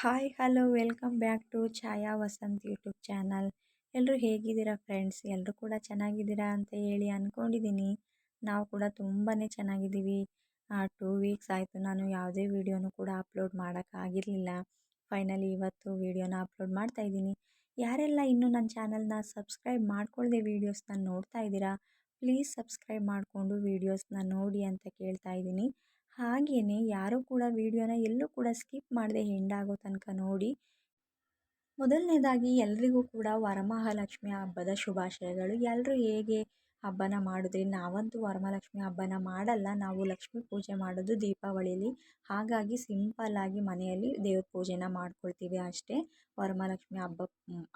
Hi hello welcome back to Chaya Vasant YouTube channel ಎಲ್ಲರೂ ಹೇಗಿದ್ದೀರಾ friends ಎಲ್ಲರೂ ಕೂಡ ಚೆನ್ನಾಗಿದ್ದೀರಾ ಅಂತ ಹೇಳಿ ಅಂದ್ಕೊಂಡಿದ್ದೀನಿ ನಾವು ಕೂಡ ತುಂಬಾ ಚೆನ್ನಾಗಿದ್ದೀವಿ. ಟೂ ವೀಕ್ಸ್ ಆಯಿತು. ನಾನು ಯಾವುದೇ ವೀಡಿಯೋನು ಕೂಡ ಅಪ್ಲೋಡ್ ಮಾಡೋಕ್ಕಾಗಿರಲಿಲ್ಲ ಫೈನಲಿ ಇವತ್ತು ವೀಡಿಯೋನ ಅಪ್ಲೋಡ್ ಮಾಡ್ತಾ ಇದ್ದೀನಿ. ಯಾರೆಲ್ಲ ಇನ್ನೂ ನನ್ನ ಚಾನಲ್ನ ಸಬ್ಸ್ಕ್ರೈಬ್ ಮಾಡ್ಕೊಳ್ಳದೆ ವೀಡಿಯೋಸ್ನ ನೋಡ್ತಾ ಇದ್ದೀರಾ ಪ್ಲೀಸ್ ಸಬ್ಸ್ಕ್ರೈಬ್ ಮಾಡಿಕೊಂಡು ವೀಡಿಯೋಸ್ನ ನೋಡಿ ಅಂತ ಕೇಳ್ತಾ ಇದ್ದೀನಿ. ಹಾಗೆಯೇ ಯಾರೂ ಕೂಡ ವೀಡಿಯೋನ ಎಲ್ಲೂ ಕೂಡ ಸ್ಕಿಪ್ ಮಾಡದೆ ಎಂಡ್ ಆಗೋ ತನಕ ನೋಡಿ. ಮೊದಲನೇದಾಗಿ ಎಲ್ರಿಗೂ ಕೂಡ ವರಮಹಾಲಕ್ಷ್ಮಿ ಹಬ್ಬದ ಶುಭಾಶಯಗಳು. ಎಲ್ಲರೂ ಹೇಗೆ ಹಬ್ಬನ ಮಾಡಿದ್ರಿ? ನಾವಂತೂ ವರಮಹಾಲಕ್ಷ್ಮಿ ಹಬ್ಬನ ಮಾಡಲ್ಲ. ನಾವು ಲಕ್ಷ್ಮಿ ಪೂಜೆ ಮಾಡೋದು ದೀಪಾವಳಿಲಿ. ಹಾಗಾಗಿ ಸಿಂಪಲ್ಲಾಗಿ ಮನೆಯಲ್ಲಿ ದೇವ್ರ ಪೂಜೆನ ಮಾಡ್ಕೊಳ್ತೀವಿ ಅಷ್ಟೇ. ವರಮಹಾಲಕ್ಷ್ಮಿ ಹಬ್ಬ,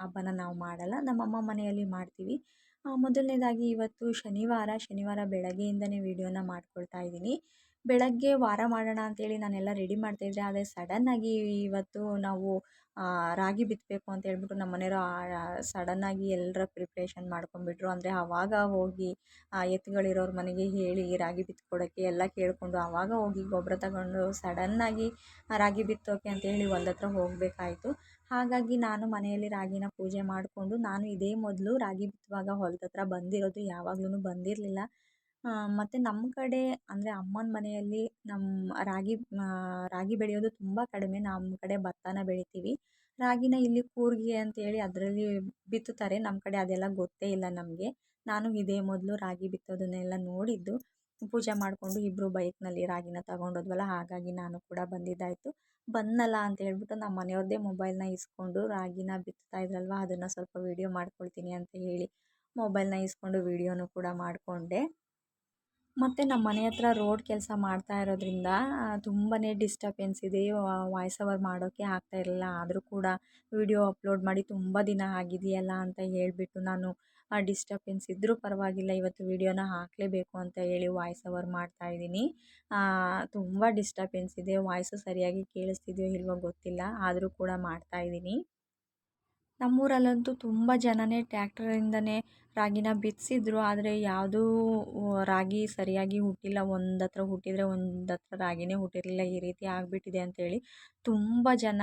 ಹಬ್ಬನ ನಾವು ಮಾಡಲ್ಲ. ನಮ್ಮಮ್ಮ ಮನೆಯಲ್ಲಿ ಮಾಡ್ತೀವಿ. ಮೊದಲನೇದಾಗಿ ಇವತ್ತು ಶನಿವಾರ. ಶನಿವಾರ ಬೆಳಗ್ಗೆಯಿಂದನೇ ವೀಡಿಯೋನ ಮಾಡ್ಕೊಳ್ತಾ ಇದ್ದೀನಿ. ಬೆಳಗ್ಗೆ ವಾರ ಮಾಡೋಣ ಅಂತೇಳಿ ನಾನೆಲ್ಲ ರೆಡಿ ಮಾಡ್ತಾಯಿದ್ದೆ ಆದರೆ ಸಡನ್ನಾಗಿ ಇವತ್ತು ನಾವು ರಾಗಿ ಬಿತ್ತಬೇಕು ಅಂತ ಹೇಳ್ಬಿಟ್ಟು ನಮ್ಮ ಮನೆಯವರು ಸಡನ್ನಾಗಿ ಎಲ್ಲರ ಪ್ರಿಪ್ರೇಷನ್ ಮಾಡ್ಕೊಂಡ್ಬಿಟ್ರು. ಅಂದರೆ ಆವಾಗ ಹೋಗಿ ಎತ್ತುಗಳಿರೋರ ಮನೆಗೆ ಹೇಳಿ ರಾಗಿ ಬಿತ್ಕೊಡೋಕ್ಕೆ ಎಲ್ಲ ಕೇಳಿಕೊಂಡು ಆವಾಗ ಹೋಗಿ ಗೊಬ್ಬರ ತಗೊಂಡು ಸಡನ್ನಾಗಿ ರಾಗಿ ಬಿತ್ತೋಕೆ ಅಂತೇಳಿ ಹೊಲ್ದ ಹತ್ರ ಹೋಗಬೇಕಾಯ್ತು. ಹಾಗಾಗಿ ನಾನು ಮನೆಯಲ್ಲಿ ರಾಗಿನ ಪೂಜೆ ಮಾಡಿಕೊಂಡು ನಾನು ಇದೇ ಮೊದಲು ರಾಗಿ ಬಿತ್ತುವಾಗ ಹೊಲ್ದ ಹತ್ರ ಬಂದಿರೋದು ಯಾವಾಗ್ಲೂ ಬಂದಿರಲಿಲ್ಲ. ಮತ್ತು ನಮ್ಮ ಕಡೆ ಅಂದರೆ ಅಮ್ಮನ ಮನೆಯಲ್ಲಿ ನಮ್ಮ ರಾಗಿ ರಾಗಿ ಬೆಳೆಯೋದು ತುಂಬ ಕಡಿಮೆ. ನಮ್ಮ ಕಡೆ ಭತ್ತನ ಬೆಳಿತೀವಿ. ರಾಗಿನ ಇಲ್ಲಿ ಕೂರ್ಗಿ ಅಂತೇಳಿ ಅದರಲ್ಲಿ ಬಿತ್ತುತ್ತಾರೆ. ನಮ್ಮ ಕಡೆ ಅದೆಲ್ಲ ಗೊತ್ತೇ ಇಲ್ಲ ನಮಗೆ. ನಾನು ಇದೇ ಮೊದಲು ರಾಗಿ ಬಿತ್ತೋದನ್ನೆಲ್ಲ ನೋಡಿದ್ದು. ಪೂಜೆ ಮಾಡಿಕೊಂಡು ಇಬ್ಬರು ಬೈಕ್ನಲ್ಲಿ ರಾಗಿನ ತಗೊಂಡೋದ್ವಲ್ಲ, ಹಾಗಾಗಿ ನಾನು ಕೂಡ ಬಂದಿದ್ದಾಯಿತು. ಬಂದ್ನಲ್ಲ ಅಂತ ಹೇಳ್ಬಿಟ್ಟು ನಮ್ಮ ಮನೆಯವ್ರದ್ದೇ ಮೊಬೈಲ್ನ ಇಸ್ಕೊಂಡು ರಾಗಿನ ಬಿತ್ತುತ್ತಾ ಇದ್ರಲ್ವ, ಅದನ್ನು ಸ್ವಲ್ಪ ವೀಡಿಯೋ ಮಾಡ್ಕೊಳ್ತೀನಿ ಅಂತ ಹೇಳಿ ಮೊಬೈಲ್ನ ಇಸ್ಕೊಂಡು ವೀಡಿಯೋನು ಕೂಡ ಮಾಡಿಕೊಂಡೆ. ಮತ್ತು ನಮ್ಮ ಮನೆ ಹತ್ರ ರೋಡ್ ಕೆಲಸ ಮಾಡ್ತಾ ಇರೋದ್ರಿಂದ ತುಂಬಾ ಡಿಸ್ಟರ್ಬೆನ್ಸ್ ಇದೆ. ವಾಯ್ಸ್ ಓವರ್ ಮಾಡೋಕ್ಕೆ ಆಗ್ತಾ ಇರಲಿಲ್ಲ. ಆದರೂ ಕೂಡ ವಿಡಿಯೋ ಅಪ್ಲೋಡ್ ಮಾಡಿ ತುಂಬ ದಿನ ಆಗಿದೆಯಲ್ಲ ಅಂತ ಹೇಳಿಬಿಟ್ಟು ನಾನು ಡಿಸ್ಟರ್ಬೆನ್ಸ್ ಇದ್ದರೂ ಪರವಾಗಿಲ್ಲ, ಇವತ್ತು ವೀಡಿಯೋನ ಹಾಕಲೇಬೇಕು ಅಂತ ಹೇಳಿ ವಾಯ್ಸ್ ಓವರ್ ಮಾಡ್ತಾ ಇದ್ದೀನಿ. ತುಂಬ ಡಿಸ್ಟರ್ಬೆನ್ಸ್ ಇದೆ. ವಾಯ್ಸು ಸರಿಯಾಗಿ ಕೇಳಿಸ್ತಿದೆಯೋ ಇಲ್ವೋ ಗೊತ್ತಿಲ್ಲ. ಆದರೂ ಕೂಡ ಮಾಡ್ತಾ ಇದ್ದೀನಿ. ನಮ್ಮೂರಲ್ಲಂತೂ ತುಂಬ ಜನನೇ ಟ್ಯಾಕ್ಟರಿಂದನೇ ರಾಗಿನ ಬಿತ್ತಿಸಿದ್ರು ಆದರೆ ಯಾವುದೂ ರಾಗಿ ಸರಿಯಾಗಿ ಹುಟ್ಟಿಲ್ಲ. ಒಂದು ಹತ್ರ ಹುಟ್ಟಿದರೆ ಒಂದು ಹತ್ರ ರಾಗಿನೇ ಹುಟ್ಟಿರಲಿಲ್ಲ. ಈ ರೀತಿ ಆಗಿಬಿಟ್ಟಿದೆ ಅಂತೇಳಿ ತುಂಬ ಜನ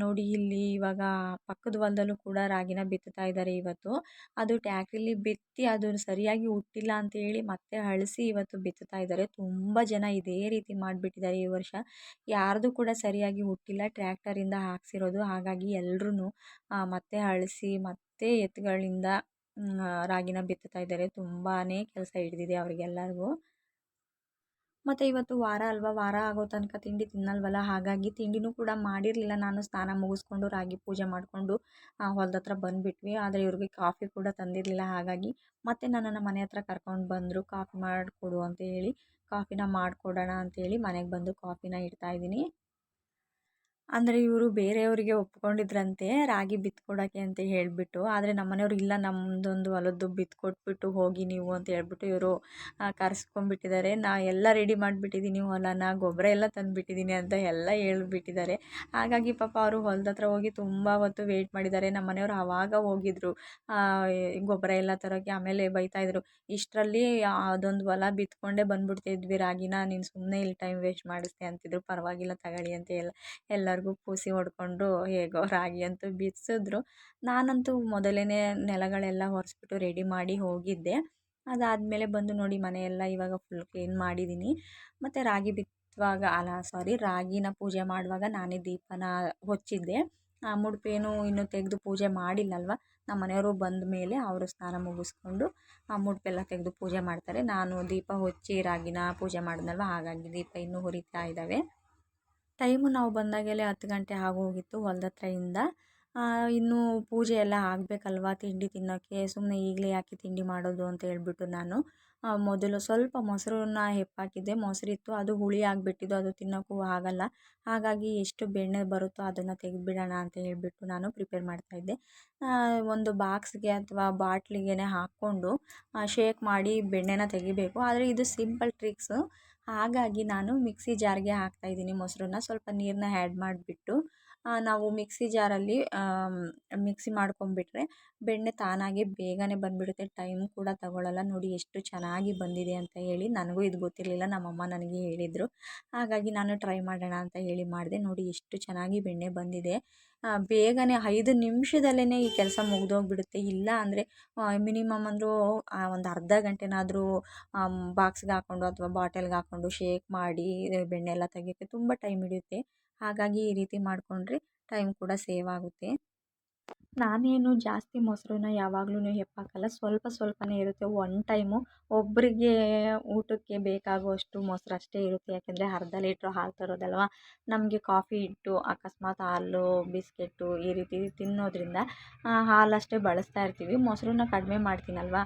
ನೋಡಿ ಇಲ್ಲಿ ಇವಾಗ ಪಕ್ಕದ ಹೊಲದಲ್ಲೂ ಕೂಡ ರಾಗಿನ ಬಿತ್ತುತ್ತಾ ಇದ್ದಾರೆ ಇವತ್ತು. ಅದು ಟ್ಯಾಕ್ಟ್ರಿಲಿ ಬಿತ್ತಿ ಅದು ಸರಿಯಾಗಿ ಹುಟ್ಟಿಲ್ಲ ಅಂತೇಳಿ ಮತ್ತೆ ಅಳಿಸಿ ಇವತ್ತು ಬಿತ್ತುತ್ತಾ ಇದ್ದಾರೆ ತುಂಬ ಜನ ಇದೇ ರೀತಿ ಮಾಡಿಬಿಟ್ಟಿದ್ದಾರೆ ಈ ವರ್ಷ. ಯಾರ್ದು ಕೂಡ ಸರಿಯಾಗಿ ಹುಟ್ಟಿಲ್ಲ. ಟ್ರ್ಯಾಕ್ಟರಿಂದ ಹಾಕ್ಸಿರೋದು. ಹಾಗಾಗಿ ಎಲ್ರೂ ಮತ್ತೆ ಅಳಿಸಿ, ಮತ್ತೆ ಎತ್ತುಗಳಿಂದ ರಾಗಿನ ಬಿತ್ತುತ್ತಾ ಇದ್ದಾರೆ. ತುಂಬಾ ಕೆಲಸ ಹಿಡಿದಿದೆ ಅವರಿಗೆಲ್ಲರಿಗೂ. ಮತ್ತು ಇವತ್ತು ವಾರ ಅಲ್ವಾ? ವಾರ ಆಗೋ ತನಕ ತಿಂಡಿ ತಿನ್ನಲ್ವಲ್ಲ? ಹಾಗಾಗಿ ತಿಂಡಿನೂ ಕೂಡ ಮಾಡಿರಲಿಲ್ಲ. ನಾನು ಸ್ನಾನ ಮುಗಿಸ್ಕೊಂಡು ರಾಗಿ ಪೂಜೆ ಮಾಡಿಕೊಂಡು ಹೊಲದ ಹತ್ರ ಬಂದುಬಿಟ್ವಿ. ಆದರೆ ಇವ್ರಿಗೆ ಕಾಫಿ ಕೂಡ ತಂದಿರಲಿಲ್ಲ. ಹಾಗಾಗಿ ಮತ್ತೆ ನನ್ನನ್ನು ಮನೆ ಹತ್ರ ಕರ್ಕೊಂಡು ಬಂದರು. ಕಾಫಿ ಮಾಡಿಕೊಡು ಅಂತ ಹೇಳಿ, ಕಾಫಿನ ಮಾಡಿಕೊಡೋಣ ಅಂತೇಳಿ ಮನೆಗೆ ಬಂದು ಕಾಫಿನ ಇಡ್ತಾಯಿದ್ದೀನಿ ಅಂದರೆ ಇವರು ಬೇರೆಯವರಿಗೆ ಒಪ್ಕೊಂಡಿದ್ರಂತೆ ರಾಗಿ ಬಿತ್ಕೊಡೋಕ್ಕೆ ಅಂತ ಹೇಳಿಬಿಟ್ಟು, ಆದರೆ ನಮ್ಮ ಮನೆಯವ್ರು ಇಲ್ಲ ನಮ್ಮದೊಂದು ಹೊಲದ್ದು ಬಿತ್ಕೊಟ್ಬಿಟ್ಟು ಹೋಗಿ ನೀವು ಅಂತ ಹೇಳ್ಬಿಟ್ಟು ಇವರು ಕರೆಸ್ಕೊಂಡ್ಬಿಟ್ಟಿದ್ದಾರೆ. ನಾ ಎಲ್ಲ ರೆಡಿ ಮಾಡಿಬಿಟ್ಟಿದ್ದೀನಿ ಹೊಲನ, ಗೊಬ್ಬರ ಎಲ್ಲ ತಂದುಬಿಟ್ಟಿದ್ದೀನಿ ಅಂತ ಎಲ್ಲ ಹೇಳಿಬಿಟ್ಟಿದ್ದಾರೆ. ಹಾಗಾಗಿ ಪಾಪ ಅವರು ಹೊಲದ ಹತ್ರ ಹೋಗಿ ತುಂಬ ಹೊತ್ತು ವೇಟ್ ಮಾಡಿದ್ದಾರೆ. ನಮ್ಮ ಮನೆಯವ್ರು ಆವಾಗ ಹೋಗಿದ್ರು ಗೊಬ್ಬರ ಎಲ್ಲ ತರೋಕ್ಕೆ, ಆಮೇಲೆ ಬೈತಾಯಿದ್ರು ಇಷ್ಟರಲ್ಲಿ ಅದೊಂದು ಹೊಲ ಬಿತ್ಕೊಂಡೇ ಬಂದ್ಬಿಡ್ತಿದ್ವಿ ರಾಗಿನ, ನೀನು ಸುಮ್ಮನೆ ಇಲ್ಲಿ ಟೈಮ್ ವೇಸ್ಟ್ ಮಾಡಿಸ್ದೆ ಅಂತಿದ್ರು, ಪರವಾಗಿಲ್ಲ ತಗೊಳ್ಳಿ ಅಂತ ಎಲ್ಲ, ಎಲ್ಲರಿಗೂ ಪೂಸಿ ಹೊಡ್ಕೊಂಡು ಹೇಗೋ ರಾಗಿ ಅಂತೂ ಬಿತ್ತಿಸಿದ್ರು ನಾನಂತೂ ಮೊದಲೇ ನೆಲಗಳೆಲ್ಲ ಒರೆಸ್ಬಿಟ್ಟು ರೆಡಿ ಮಾಡಿ ಹೋಗಿದ್ದೆ. ಅದಾದಮೇಲೆ ಬಂದು ನೋಡಿ ಮನೆಯೆಲ್ಲ ಇವಾಗ ಫುಲ್ ಕ್ಲೀನ್ ಮಾಡಿದ್ದೀನಿ ಮತ್ತು ರಾಗಿ ಬಿತ್ತುವಾಗ, ಅಲ್ಲ ಸಾರಿ ರಾಗಿನ ಪೂಜೆ ಮಾಡುವಾಗ ನಾನೇ ದೀಪನ ಆ ಮುಡುಪೇನು ಇನ್ನೂ ತೆಗೆದು ಪೂಜೆ ಮಾಡಿಲ್ಲಲ್ವ? ನಮ್ಮ ಮನೆಯವರು ಬಂದ ಮೇಲೆ ಅವರು ಸ್ನಾನ ಮುಗಿಸ್ಕೊಂಡು ಆ ಮುಡುಪೆಲ್ಲ ತೆಗೆದು ಪೂಜೆ ಮಾಡ್ತಾರೆ. ನಾನು ದೀಪ ಹೊಚ್ಚಿ ರಾಗಿನ ಪೂಜೆ ಮಾಡಿದ್ನಲ್ವ? ಹಾಗಾಗಿ ದೀಪ ಇನ್ನೂ ಉರಿತಾ ಇದ್ದಾವೆ. ಟೈಮು ನಾವು ಬಂದಾಗೆಲ್ಲ ಹತ್ತು ಗಂಟೆ ಆಗೋಗಿತ್ತು ಹೊಲ್ದ ಹತ್ರಯಿಂದ ಇನ್ನೂ ಪೂಜೆ ಎಲ್ಲ ಆಗಬೇಕಲ್ವ? ತಿಂಡಿ ತಿನ್ನೋಕ್ಕೆ ಸುಮ್ಮನೆ ಈಗಲೇ ಯಾಕೆ ತಿಂಡಿ ಮಾಡೋದು ಅಂತ ಹೇಳ್ಬಿಟ್ಟು ನಾನು. ಮೊದಲು ಸ್ವಲ್ಪ ಮೊಸರನ್ನ ಹೆಪ್ಪಾಕಿದ್ದೆ. ಮೊಸರಿತ್ತು, ಅದು ಹುಳಿ ಆಗಿಬಿಟ್ಟಿದ್ದು, ಅದು ತಿನ್ನೋಕ್ಕೂ ಆಗಲ್ಲ. ಹಾಗಾಗಿ ಎಷ್ಟು ಬೆಣ್ಣೆ ಬರುತ್ತೋ ಅದನ್ನು ತೆಗೆದುಬಿಡೋಣ ಅಂತ ಹೇಳಿಬಿಟ್ಟು ನಾನು ಪ್ರಿಪೇರ್ ಮಾಡ್ತಾಯಿದ್ದೆ ಒಂದು ಬಾಕ್ಸ್ಗೆ ಅಥವಾ ಬಾಟ್ಲಿಗೆ ಹಾಕ್ಕೊಂಡು ಶೇಕ್ ಮಾಡಿ ಬೆಣ್ಣೆನ ತೆಗಿಬೇಕು. ಆದರೆ ಇದು ಸಿಂಪಲ್ ಟ್ರಿಕ್ಸು. ಹಾಗಾಗಿ ನಾನು ಮಿಕ್ಸಿ ಜಾರ್ಗೆ ಹಾಕ್ತಾಯಿದ್ದೀನಿ ಮೊಸರನ್ನ. ಸ್ವಲ್ಪ ನೀರನ್ನ ಹ್ಯಾಡ್ ಮಾಡಿಬಿಟ್ಟು ನಾವು ಮಿಕ್ಸಿ ಜಾರಲ್ಲಿ ಮಿಕ್ಸಿ ಮಾಡ್ಕೊಂಬಿಟ್ರೆ ಬೆಣ್ಣೆ ತಾನಾಗೇ ಬೇಗನೆ ಬಂದುಬಿಡುತ್ತೆ. ಟೈಮ್ ಕೂಡ ತಗೊಳಲ್ಲ. ನೋಡಿ ಎಷ್ಟು ಚೆನ್ನಾಗಿ ಬಂದಿದೆ ಅಂತ ಹೇಳಿ ನನಗೂ ಇದು ಗೊತ್ತಿರಲಿಲ್ಲ. ನಮ್ಮಮ್ಮ ನನಗೆ ಹೇಳಿದರು. ಹಾಗಾಗಿ ನಾನು ಟ್ರೈ ಮಾಡೋಣ ಅಂತ ಹೇಳಿ ಮಾಡಿದೆ. ನೋಡಿ ಎಷ್ಟು ಚೆನ್ನಾಗಿ ಬೆಣ್ಣೆ ಬಂದಿದೆ. ಬೇಗನೆ ಐದು ನಿಮಿಷದಲ್ಲೇ ಈ ಕೆಲಸ ಮುಗಿದೋಗ್ಬಿಡುತ್ತೆ. ಇಲ್ಲ ಅಂದರೆ ಮಿನಿಮಮ್ ಅಂದರೂ ಒಂದು ಅರ್ಧ ಗಂಟೆನಾದರೂ ಬಾಕ್ಸ್ಗೆ ಹಾಕ್ಕೊಂಡು ಅಥವಾ ಬಾಟಲ್ಗೆ ಹಾಕ್ಕೊಂಡು ಶೇಕ್ ಮಾಡಿ ಬೆಣ್ಣೆ ಎಲ್ಲ ತೆಗಿಯೋಕ್ಕೆ ತುಂಬ ಟೈಮ್ ಹಿಡಿಯುತ್ತೆ. ಹಾಗಾಗಿ ಈ ರೀತಿ ಮಾಡಿಕೊಂಡ್ರೆ ಟೈಮ್ ಕೂಡ ಸೇವ್ ಆಗುತ್ತೆ. ನಾನೇನು ಜಾಸ್ತಿ ಮೊಸರನ್ನ ಯಾವಾಗ್ಲೂ ಹೆಪ್ಪಾಕಲ್ಲ. ಸ್ವಲ್ಪ ಸ್ವಲ್ಪನೇ ಇರುತ್ತೆ. ಒನ್ ಟೈಮು ಒಬ್ಬರಿಗೆ ಊಟಕ್ಕೆ ಬೇಕಾಗುವಷ್ಟು ಮೊಸರು ಅಷ್ಟೇ ಇರುತ್ತೆ. ಯಾಕೆಂದರೆ ಅರ್ಧ ಲೀಟ್ರ್ ಹಾಲು ತರೋದಲ್ವ? ನಮಗೆ ಕಾಫಿ ಇಟ್ಟು ಅಕಸ್ಮಾತ್ ಹಾಲು, ಬಿಸ್ಕೆಟ್ಟು ಈ ರೀತಿ ತಿನ್ನೋದ್ರಿಂದ ಹಾಲಷ್ಟೇ ಬಳಸ್ತಾ ಇರ್ತೀವಿ. ಮೊಸರನ್ನ ಕಡಿಮೆ ಮಾಡ್ತೀನಲ್ವ?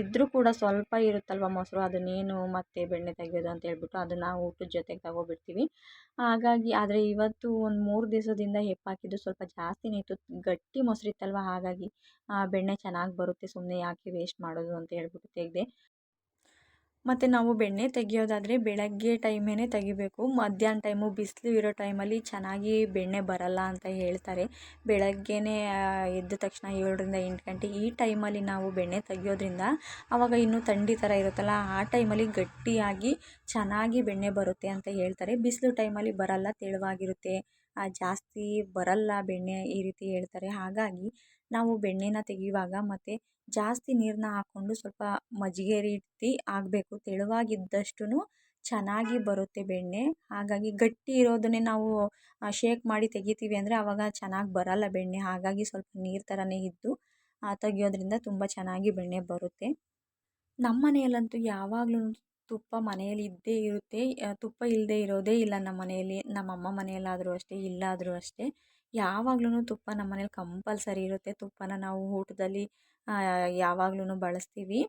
ಇದ್ದರೂ ಕೂಡ ಸ್ವಲ್ಪ ಇರುತ್ತಲ್ವ ಮೊಸರು? ಅದನ್ನೇನು ಮತ್ತೆ ಬೆಣ್ಣೆ ತೆಗೆಯೋದು ಅಂತ ಹೇಳ್ಬಿಟ್ಟು ಅದನ್ನು ಊಟದ ಜೊತೆಗೆ ತಗೊಬಿಡ್ತೀವಿ. ಹಾಗಾಗಿ ಆದರೆ ಇವತ್ತು ಒಂದು ಮೂರು ದಿವಸದಿಂದ ಹೆಪ್ಪಾಕಿದ್ದು ಸ್ವಲ್ಪ ಜಾಸ್ತಿನೇ ಇತ್ತು. ಗಟ್ಟಿ ಮೊಸರಿತ್ತಲ್ವ ಹಾಗಾಗಿ ಬೆಣ್ಣೆ ಚೆನ್ನಾಗಿ ಬರುತ್ತೆ ಸುಮ್ಮನೆ ಯಾಕೆ ವೇಸ್ಟ್ ಮಾಡೋದು ಅಂತ ಹೇಳ್ಬಿಟ್ಟು ತೆಗೆದೆ. ಮತ್ತು ನಾವು ಬೆಣ್ಣೆ ತೆಗೆಯೋದಾದರೆ ಬೆಳಗ್ಗೆ ಟೈಮೇನೆ ತೆಗಿಬೇಕು. ಮಧ್ಯಾಹ್ನ ಟೈಮು ಬಿಸಿಲು ಇರೋ ಟೈಮಲ್ಲಿ ಚೆನ್ನಾಗಿ ಬೆಣ್ಣೆ ಬರಲ್ಲ ಅಂತ ಹೇಳ್ತಾರೆ. ಬೆಳಗ್ಗೆನೇ ಎದ್ದ ತಕ್ಷಣ ಏಳರಿಂದ ಎಂಟು ಗಂಟೆ ಈ ಟೈಮಲ್ಲಿ ನಾವು ಬೆಣ್ಣೆ ತೆಗಿಯೋದ್ರಿಂದ ಆವಾಗ ಇನ್ನೂ ಥಂಡಿ ಥರ ಇರುತ್ತಲ್ಲ, ಆ ಟೈಮಲ್ಲಿ ಗಟ್ಟಿಯಾಗಿ ಚೆನ್ನಾಗಿ ಬೆಣ್ಣೆ ಬರುತ್ತೆ ಅಂತ ಹೇಳ್ತಾರೆ. ಬಿಸಿಲು ಟೈಮಲ್ಲಿ ಬರಲ್ಲ, ತೆಳುವಾಗಿರುತ್ತೆ. ಜಾಸ್ತಿ ಬರಲ್ಲ ಬೆಣ್ಣೆ ಈ ರೀತಿ ಹೇಳ್ತಾರೆ. ಹಾಗಾಗಿ ನಾವು ಬೆಣ್ಣೆನ ತೆಗೆಯುವಾಗ ಮತ್ತು ಜಾಸ್ತಿ ನೀರನ್ನ ಹಾಕ್ಕೊಂಡು ಸ್ವಲ್ಪ ಮಜ್ಜಿಗೆ ರೀತಿ ಆಗಬೇಕು ತೆಳುವಾಗಿದ್ದಷ್ಟು ಚೆನ್ನಾಗಿ ಬರುತ್ತೆ ಬೆಣ್ಣೆ. ಹಾಗಾಗಿ ಗಟ್ಟಿ ಇರೋದನ್ನೇ ನಾವು ಶೇಕ್ ಮಾಡಿ ತೆಗಿತೀವಿ ಅಂದರೆ ಆವಾಗ ಚೆನ್ನಾಗಿ ಬರಲ್ಲ ಬೆಣ್ಣೆ. ಹಾಗಾಗಿ ಸ್ವಲ್ಪ ನೀರು ಥರನೇ ಇದ್ದು ತೆಗೆಯೋದ್ರಿಂದ ತುಂಬ ಚೆನ್ನಾಗಿ ಬೆಣ್ಣೆ ಬರುತ್ತೆ. ನಮ್ಮ ಮನೆಯಲ್ಲಂತೂ ಯಾವಾಗಲೂ ತುಪ್ಪ ಮನೆಯಲ್ಲಿ ಇದ್ದೇ ಇರುತ್ತೆ. ತುಪ್ಪ ಇಲ್ಲದೆ ಇರೋದೇ ಇಲ್ಲ ನಮ್ಮ ಮನೆಯಲ್ಲಿ. ನಮ್ಮ ಅಮ್ಮ ಮನೆಯಲ್ಲಾದರೂ ಅಷ್ಟೇ, ಇಲ್ಲಾದರೂ ಅಷ್ಟೇ. ಯಾವಾಗ್ಲೂ ತುಪ್ಪ ನಮ್ಮ ಮನೇಲಿ ಕಂಪಲ್ಸರಿ ಇರುತ್ತೆ. ತುಪ್ಪನ ನಾವು ಊಟದಲ್ಲಿ ಯಾವಾಗ್ಲೂ ಬಳಸ್ತೀವಿ.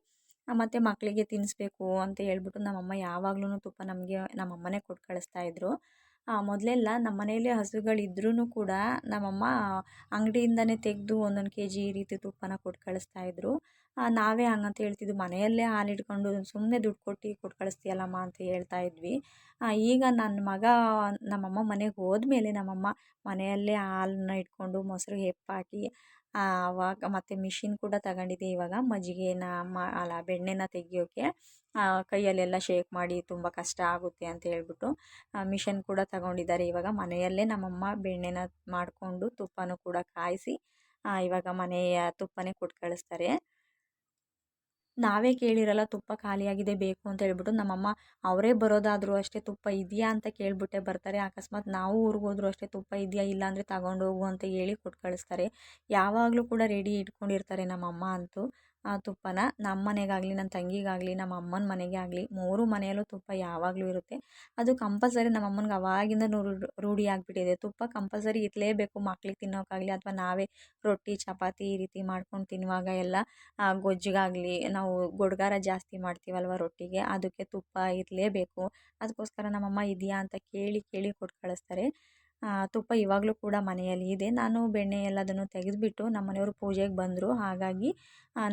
ಮತ್ತು ಮಕ್ಕಳಿಗೆ ತಿನ್ನಿಸ್ಬೇಕು ಅಂತ ಹೇಳ್ಬಿಟ್ಟು ನಮ್ಮಮ್ಮ ಯಾವಾಗ್ಲೂ ತುಪ್ಪ ನಮಗೆ ನಮ್ಮಮ್ಮನೇ ಕೊಟ್ಟು ಕಳಿಸ್ತಾಯಿದ್ರು ಮೊದಲೆಲ್ಲ ನಮ್ಮ ಮನೇಲಿ ಹಸುಗಳಿದ್ರೂ ಕೂಡ ನಮ್ಮಮ್ಮ ಅಂಗಡಿಯಿಂದನೇ ತೆಗೆದು ಒಂದೊಂದು ಕೆ ಜಿ ಈ ರೀತಿ ತುಪ್ಪನ ಕೊಟ್ಟು ಕಳಿಸ್ತಾಯಿದ್ರು ನಾವೇ ಹಂಗಂತ ಹೇಳ್ತಿದ್ವಿ. ಮನೆಯಲ್ಲೇ ಹಾಲು ಹಿಡ್ಕೊಂಡು ಸುಮ್ಮನೆ ದುಡ್ಡು ಕೊಟ್ಟು ಕೊಟ್ಟು ಕಳಿಸ್ತೀಯಲ್ಲಮ್ಮ ಅಂತ ಹೇಳ್ತಾ ಇದ್ವಿ. ಈಗ ನನ್ನ ಮಗ, ನಮ್ಮಮ್ಮ ಮನೆಗೆ ಹೋದ್ಮೇಲೆ ನಮ್ಮಮ್ಮ ಮನೆಯಲ್ಲೇ ಹಾಲನ್ನ ಇಟ್ಕೊಂಡು ಮೊಸರು ಹೆಪ್ಪಾಕಿ ಆವಾಗ ಮತ್ತು ಮಿಷಿನ್ ಕೂಡ ತಗೊಂಡಿದೆ ಇವಾಗ. ಮಜ್ಜಿಗೆನ ಮ, ಅಲ್ಲ ಬೆಣ್ಣೆನ ತೆಗಿಯೋಕ್ಕೆ ಕೈಯಲ್ಲೆಲ್ಲ ಶೇಕ್ ಮಾಡಿ ತುಂಬ ಕಷ್ಟ ಆಗುತ್ತೆ ಅಂತ ಹೇಳ್ಬಿಟ್ಟು ಮಿಷನ್ ಕೂಡ ತಗೊಂಡಿದ್ದಾರೆ ಇವಾಗ. ಮನೆಯಲ್ಲೇ ನಮ್ಮಮ್ಮ ಬೆಣ್ಣೆನ ಮಾಡಿಕೊಂಡು ತುಪ್ಪನೂ ಕೂಡ ಕಾಯಿಸಿ ಇವಾಗ ಮನೆಯ ತುಪ್ಪನೇ ಕೊಟ್ಟು ಕಳಿಸ್ತಾರೆ. ನಾವೇ ಕೇಳಿರಲ್ಲ ತುಪ್ಪ ಖಾಲಿಯಾಗಿದೆ ಬೇಕು ಅಂತ ಹೇಳ್ಬಿಟ್ಟು ನಮ್ಮಮ್ಮ ಅವರೇ ಬರೋದಾದರೂ ಅಷ್ಟೇ ತುಪ್ಪ ಇದೆಯಾ ಅಂತ ಕೇಳಿಬಿಟ್ಟೆ ಬರ್ತಾರೆ. ಅಕಸ್ಮಾತ್ ನಾವು ಊರಿಗೆ ಹೋದರೂ ಅಷ್ಟೇ ತುಪ್ಪ ಇದೆಯಾ ಇಲ್ಲ ಅಂದರೆ ತಗೊಂಡೋಗು ಅಂತ ಹೇಳಿ ಕೊಟ್ಟು ಕಳಿಸ್ತಾರೆ. ಯಾವಾಗಲೂ ಕೂಡ ರೆಡಿ ಇಟ್ಕೊಂಡಿರ್ತಾರೆ ನಮ್ಮಮ್ಮ ಅಂತೂ. ಆ ತುಪ್ಪನ ನಮ್ಮ ಮನೆಗಾಗಲಿ ನನ್ನ ತಂಗಿಗಾಗಲಿ, ನಮ್ಮ ಅಮ್ಮನ ಮನೆಗೆ ಆಗಲಿ ಮೂರು ಮನೆಯಲ್ಲೂ ತುಪ್ಪ ಯಾವಾಗಲೂ ಇರುತ್ತೆ. ಅದು ಕಂಪಲ್ಸರಿ ನಮ್ಮ ಅಮ್ಮನಿಗೆ ಅವಾಗಿಂದ ರೂಢಿ ಆಗಿಬಿಟ್ಟಿದೆ. ತುಪ್ಪ ಕಂಪಲ್ಸರಿ ಇರಲೇಬೇಕು ಮಕ್ಳಿಗೆ ತಿನ್ನೋಕ್ಕಾಗಲಿ ಅಥವಾ ನಾವೇ ರೊಟ್ಟಿ, ಚಪಾತಿ ಈ ರೀತಿ ಮಾಡ್ಕೊಂಡು ತಿನ್ನುವಾಗ ಎಲ್ಲ ಗೊಜ್ಜಿಗಾಗಲಿ ನಾವು ಗೊಡ್ಗಾರ ಜಾಸ್ತಿ ಮಾಡ್ತೀವಲ್ವ ರೊಟ್ಟಿಗೆ, ಅದಕ್ಕೆ ತುಪ್ಪ ಇರಲೇಬೇಕು. ಅದಕ್ಕೋಸ್ಕರ ನಮ್ಮಮ್ಮ ಇದೆಯಾ ಅಂತ ಕೇಳಿ ಕೇಳಿ ಕೊಟ್ಟು ಕಳಿಸ್ತಾರೆ. ತುಪ್ಪ ಇವಾಗಲೂ ಕೂಡ ಮನೆಯಲ್ಲಿ ಇದೆ. ನಾನು ಬೆಣ್ಣೆ ಎಲ್ಲದನ್ನು ತೆಗೆದುಬಿಟ್ಟು ನಮ್ಮ ಮನೆಯವರು ಪೂಜೆಗೆ ಬಂದರು. ಹಾಗಾಗಿ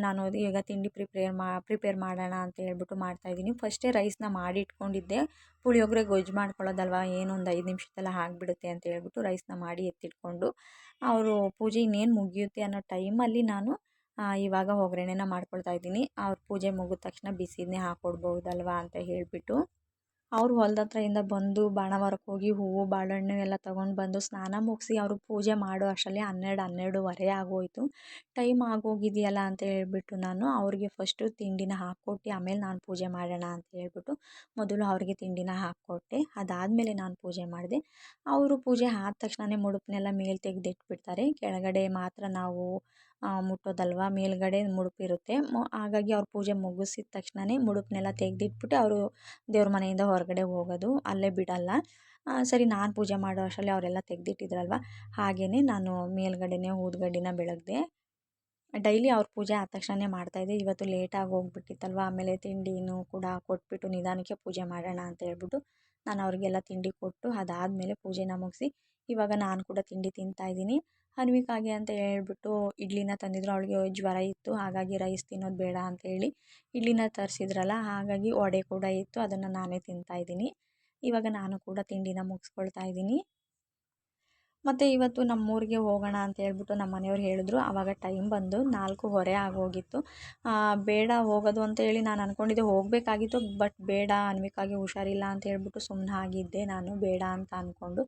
ನಾನು ಈಗ ತಿಂಡಿ ಪ್ರಿಪೇರ್ ಮಾ, ಪ್ರಿಪೇರ್ ಮಾಡೋಣ ಅಂತ ಹೇಳ್ಬಿಟ್ಟು ಮಾಡ್ತಾಯಿದ್ದೀನಿ ಫಸ್ಟೇ ರೈಸ್ನ ಮಾಡಿ ಇಟ್ಕೊಂಡಿದ್ದೆ. ಪುಳಿಯೋಗರೆ ಗೊಜ್ಜು ಮಾಡ್ಕೊಳ್ಳೋದಲ್ವ, ಏನು ಒಂದು ಐದು ನಿಮಿಷದಲ್ಲ ಆಗಿಬಿಡುತ್ತೆ ಅಂತ ಹೇಳ್ಬಿಟ್ಟು ರೈಸ್ನ ಮಾಡಿ ಎತ್ತಿಟ್ಕೊಂಡು, ಅವರು ಪೂಜೆ ಇನ್ನೇನು ಮುಗಿಯುತ್ತೆ ಅನ್ನೋ ಟೈಮಲ್ಲಿ ನಾನು ಇವಾಗ ಒಗ್ಗರಣೆನ ಮಾಡ್ಕೊಳ್ತಾ ಇದ್ದೀನಿ. ಅವ್ರ ಪೂಜೆ ಮುಗಿದ ತಕ್ಷಣ ಬಿಸಿನೇ ಹಾಕ್ಕೊಡ್ಬೋದಲ್ವ ಅಂತ ಹೇಳಿಬಿಟ್ಟು. ಅವ್ರು ಹೊಲ್ದ ಹತ್ರದಿಂದ ಬಂದು ಬಾಣಾವರಕ್ಕೆ ಹೋಗಿ ಹೂವು, ಬಾಳೆಹಣ್ಣು ಎಲ್ಲ ತಗೊಂಡು ಬಂದು ಸ್ನಾನ ಮುಗಿಸಿ ಅವರು ಪೂಜೆ ಮಾಡೋ ಅಷ್ಟರಲ್ಲಿ ಹನ್ನೆರಡು, ಹನ್ನೆರಡುವರೆ ಆಗೋಯಿತು. ಟೈಮ್ ಆಗೋಗಿದೆಯಲ್ಲ ಅಂತ ಹೇಳ್ಬಿಟ್ಟು ನಾನು ಅವ್ರಿಗೆ ಫಸ್ಟು ತಿಂಡಿನ ಹಾಕ್ಕೊಟ್ಟು ಆಮೇಲೆ ನಾನು ಪೂಜೆ ಮಾಡೋಣ ಅಂತ ಹೇಳ್ಬಿಟ್ಟು ಮೊದಲು ಅವ್ರಿಗೆ ತಿಂಡಿನ ಹಾಕ್ಕೊಟ್ಟೆ. ಅದಾದಮೇಲೆ ನಾನು ಪೂಜೆ ಮಾಡಿದೆ. ಅವರು ಪೂಜೆ ಆದ ತಕ್ಷಣವೇ ಮುಡುಪನ್ನೆಲ್ಲ ಮೇಲೆ ತೆಗೆದಿಟ್ಬಿಡ್ತಾರೆ. ಕೆಳಗಡೆ ಮಾತ್ರ ನಾವು ಮುಟ್ಟೋದಲ್ವ? ಮೇಲುಗಡೆ ಮುಡುಪಿರುತ್ತೆ ಹಾಗಾಗಿ ಅವ್ರು ಪೂಜೆ ಮುಗಿಸಿದ ತಕ್ಷಣವೇ ಮುಡುಪನ್ನೆಲ್ಲ ತೆಗೆದಿಟ್ಬಿಟ್ಟು ಅವರು ದೇವ್ರ ಮನೆಯಿಂದ ಹೊರಗಡೆ ಹೋಗೋದು. ಅಲ್ಲೇ ಬಿಡಲ್ಲ. ಸರಿ, ನಾನು ಪೂಜೆ ಮಾಡೋ ಅಷ್ಟರಲ್ಲಿ ಅವರೆಲ್ಲ ತೆಗೆದಿಟ್ಟಿದ್ರಲ್ವ? ಹಾಗೆಯೇ ನಾನು ಮೇಲುಗಡೆನೇ ಊದುಗಡ್ಡಿನ ಬೆಳಗ್ದೆ. ಡೈಲಿ ಅವ್ರ ಪೂಜೆ ಆದ ತಕ್ಷಣನೇ ಮಾಡ್ತಾಯಿದ್ದೆ ಇವತ್ತು ಲೇಟಾಗಿ ಹೋಗ್ಬಿಟ್ಟಿತ್ತಲ್ವ? ಆಮೇಲೆ ತಿಂಡಿನೂ ಕೂಡ ಕೊಟ್ಬಿಟ್ಟು ನಿಧಾನಕ್ಕೆ ಪೂಜೆ ಮಾಡೋಣ ಅಂತ ಹೇಳ್ಬಿಟ್ಟು ನಾನು ಅವರಿಗೆಲ್ಲ ತಿಂಡಿ ಕೊಟ್ಟು ಅದಾದಮೇಲೆ ಪೂಜೆನ ಮುಗಿಸಿ ಇವಾಗ ನಾನು ಕೂಡ ತಿಂಡಿ ತಿಂತಾ ಇದ್ದೀನಿ. ಹನ್ವಿಕಾಗೆ ಅಂತ ಹೇಳ್ಬಿಟ್ಟು ಇಡ್ಲಿನ ತಂದಿದ್ರು. ಅವಳಿಗೆ ಜ್ವರ ಇತ್ತು. ಹಾಗಾಗಿ ರೈಸ್ ತಿನ್ನೋದು ಬೇಡ ಅಂತ ಹೇಳಿ ಇಡ್ಲಿನ ತರಿಸಿದ್ರಲ್ಲ, ಹಾಗಾಗಿ ವಡೆ ಕೂಡ ಇತ್ತು. ಅದನ್ನು ನಾನೇ ತಿಂತಾ ಇದ್ದೀನಿ. ಇವಾಗ ನಾನು ಕೂಡ ತಿಂಡಿನ ಮುಗಿಸ್ಕೊಳ್ತಾ ಇದ್ದೀನಿ. ಮತ್ತು ಇವತ್ತು ನಮ್ಮೂರಿಗೆ ಹೋಗೋಣ ಅಂತ ಹೇಳ್ಬಿಟ್ಟು ನಮ್ಮ ಮನೆಯವ್ರು ಹೇಳಿದ್ರು. ಆವಾಗ ಟೈಮ್ ಬಂದು ನಾಲ್ಕೂವರೆ ಆಗೋಗಿತ್ತು. ಬೇಡ ಹೋಗೋದು ಅಂತ ಹೇಳಿ ನಾನು ಅಂದ್ಕೊಂಡಿದ್ದೆ ಹೋಗಬೇಕಾಗಿತ್ತು ಬಟ್ ಬೇಡ ಅನ್ವಿಕಾಗೆ ಹುಷಾರಿಲ್ಲ ಅಂತ ಹೇಳ್ಬಿಟ್ಟು ಸುಮ್ಮನೆ ಆಗಿದ್ದೆ ನಾನು, ಬೇಡ ಅಂತ ಅಂದ್ಕೊಂಡು